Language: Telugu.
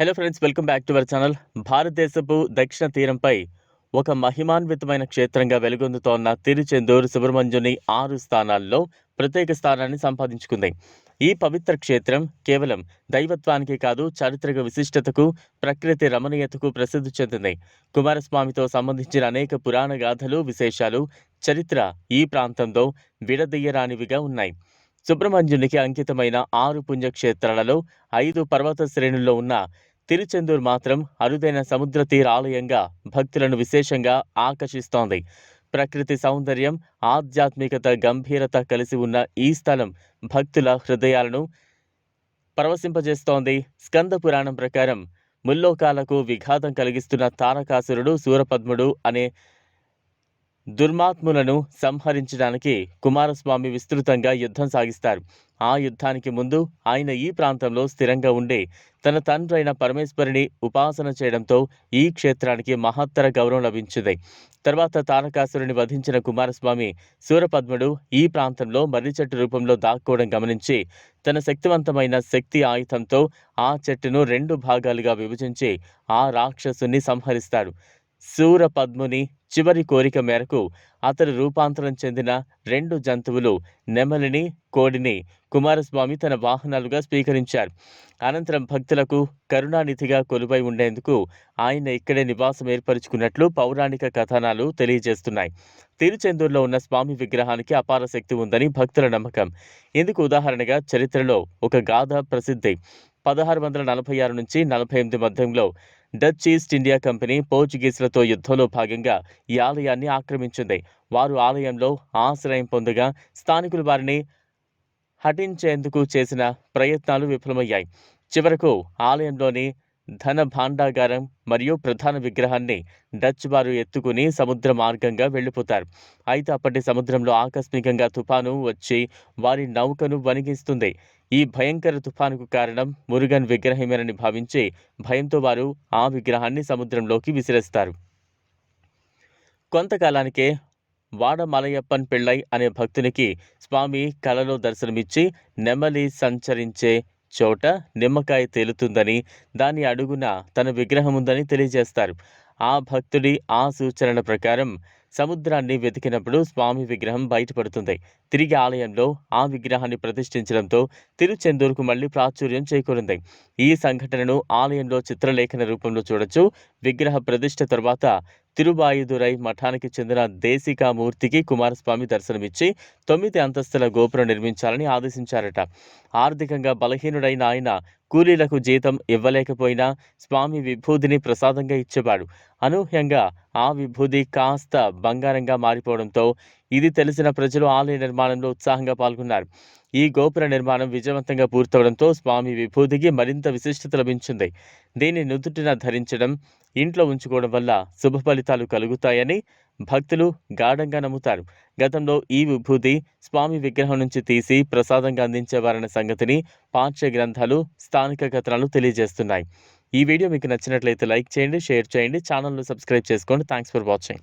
Hello friends welcome back to our channel భారతదేశపు దక్షిణ తీరంపై ఒక మహిమాన్వితమైన క్షేత్రంగా వెలుగొందుతోన్న తిరుచెందూరు సుబ్రహ్మణ్యుని ఆరు స్థానాల్లో ప్రత్యేక స్థానాన్ని సంపాదించుకుంది. ఈ పవిత్ర క్షేత్రం కేవలం దైవత్వానికి కాదు చారిత్రక విశిష్టతకు ప్రకృతి రమణీయతకు ప్రసిద్ధి చెందింది. కుమారస్వామితో సంబంధించిన అనేక పురాణ గాథలు విశేషాలు చరిత్ర ఈ ప్రాంతంలో విడదీయరానివిగా ఉన్నాయి. సుబ్రహ్మణ్యునికి అంకితమైన ఆరు పుణ్యక్షేత్రాలలో ఐదు పర్వత శ్రేణుల్లో ఉన్న తిరుచెందూర్ మాత్రం అరుదైన సముద్ర తీర ఆలయంగా భక్తులను విశేషంగా ఆకర్షిస్తోంది. ప్రకృతి సౌందర్యం ఆధ్యాత్మికత గంభీరత కలిసి ఉన్న ఈ స్థలం భక్తుల హృదయాలను పరవశింపజేస్తోంది. స్కంద పురాణం ప్రకారం ముల్లోకాలకు విఘాతం కలిగిస్తున్న తారకాసురుడు సూరపద్ముడు అనే దుర్మాత్ములను సంహరించడానికి కుమారస్వామి విస్తృతంగా యుద్ధం సాగిస్తారు. ఆ యుద్ధానికి ముందు ఆయన ఈ ప్రాంతంలో స్థిరంగా ఉండే తన తండ్రైన పరమేశ్వరిని ఉపాసన చేయడంతో ఈ క్షేత్రానికి మహత్తర గౌరవం లభించింది. తర్వాత తారకాసురుని వధించిన కుమారస్వామి సూరపద్ముడు ఈ ప్రాంతంలో మర్రి చెట్టు రూపంలో దాక్కోవడం గమనించి తన శక్తివంతమైన శక్తి ఆయుధంతో ఆ చెట్టును రెండు భాగాలుగా విభజించి ఆ రాక్షసుని సంహరిస్తాడు. శూరపద్ముని చివరి కోరిక మేరకు అతడు రూపాంతరం చెందిన రెండు జంతువులు నెమలిని కోడిని కుమారస్వామి తన వాహనాలుగా స్వీకరించారు. అనంతరం భక్తులకు కరుణానిధిగా కొలువై ఉండేందుకు ఆయన ఇక్కడే నివాసం ఏర్పరచుకున్నట్లు పౌరాణిక కథనాలు తెలియజేస్తున్నాయి. తిరుచెందూరులో ఉన్న స్వామి విగ్రహానికి అపార శక్తి ఉందని భక్తుల నమ్మకం. ఇందుకు ఉదాహరణగా చరిత్రలో ఒక గాథ ప్రసిద్ధి. పదహారు వందల నలభై ఆరు నుంచి నలభై ఎనిమిది మధ్యంలో డచ్ ఈస్ట్ ఇండియా కంపెనీ పోర్చుగీసులతో యుద్ధంలో భాగంగా ఈ ఆలయాన్ని ఆక్రమించింది. వారు ఆలయంలో ఆశ్రయం పొందగా స్థానికులు వారిని హటించేందుకు చేసిన ప్రయత్నాలు విఫలమయ్యాయి. చివరకు ఆలయంలోని ధన భాండాగారం మరియు ప్రధాన విగ్రహాన్ని డచ్ వారు ఎత్తుకుని సముద్ర మార్గంగా వెళ్ళిపోతారు. అయితే అప్పటి సముద్రంలో ఆకస్మికంగా తుఫాను వచ్చి వారి నౌకను వణిగిస్తుంది ఈ భయంకర తుఫానుకు కారణం మురుగన్ విగ్రహమేనని భావించి భయంతో వారు ఆ విగ్రహాన్ని సముద్రంలోకి విసిరేస్తారు. కొంతకాలానికే వాడమలయప్పన్ పిళ్ళై అనే భక్తునికి స్వామి కలలో దర్శనమిచ్చి నెమలి సంచరించే చోట నిమ్మకాయ తేలుతుందని దాని అడుగున తన విగ్రహం ఉందని తెలియజేస్తారు. ఆ భక్తుడి ఆ సూచనల ప్రకారం సముద్రాన్ని వెతికినప్పుడు స్వామి విగ్రహం బయటపడుతుంది. తిరిగి ఆలయంలో ఆ విగ్రహాన్ని ప్రతిష్ఠించడంతో తిరుచెందూరుకు మళ్ళీ ప్రాచుర్యం చేకూరింది. ఈ సంఘటనను ఆలయంలో చిత్రలేఖన రూపంలో చూడొచ్చు. విగ్రహ ప్రతిష్ఠ తర్వాత తిరుబాయుదురై మఠానికి చెందిన దేశికామూర్తికి కుమారస్వామి దర్శనమిచ్చి తొమ్మిది అంతస్తుల గోపురం నిర్మించాలని ఆదేశించారట. ఆర్థికంగా బలహీనుడైన ఆయన కూలీలకు జీతం ఇవ్వలేకపోయినా స్వామి విభూతిని ప్రసాదంగా ఇచ్చేవాడు. అనూహ్యంగా ఆ విభూది కాస్త బంగారంగా మారిపోవడంతో ఇది తెలిసిన ప్రజలు ఆలయ నిర్మాణంలో ఉత్సాహంగా పాల్గొన్నారు. ఈ గోపుర నిర్మాణం విజయవంతంగా పూర్తవడంతో స్వామి విభూతికి మరింత విశిష్టత లభించింది. దీన్ని నుదుటిన ధరించడం ఇంట్లో ఉంచుకోవడం వల్ల శుభ ఫలితాలు కలుగుతాయని భక్తులు గాఢంగా నమ్ముతారు. గతంలో ఈ విభూతి స్వామి విగ్రహం నుంచి తీసి ప్రసాదంగా అందించేవారన్న సంగతిని పాఠ్య గ్రంథాలు స్థానిక కథనాలు తెలియజేస్తున్నాయి. ఈ వీడియో మీకు నచ్చినట్లయితే లైక్ చేయండి షేర్ చేయండి ఛానల్ను సబ్స్క్రైబ్ చేసుకోండి. Thanks for watching.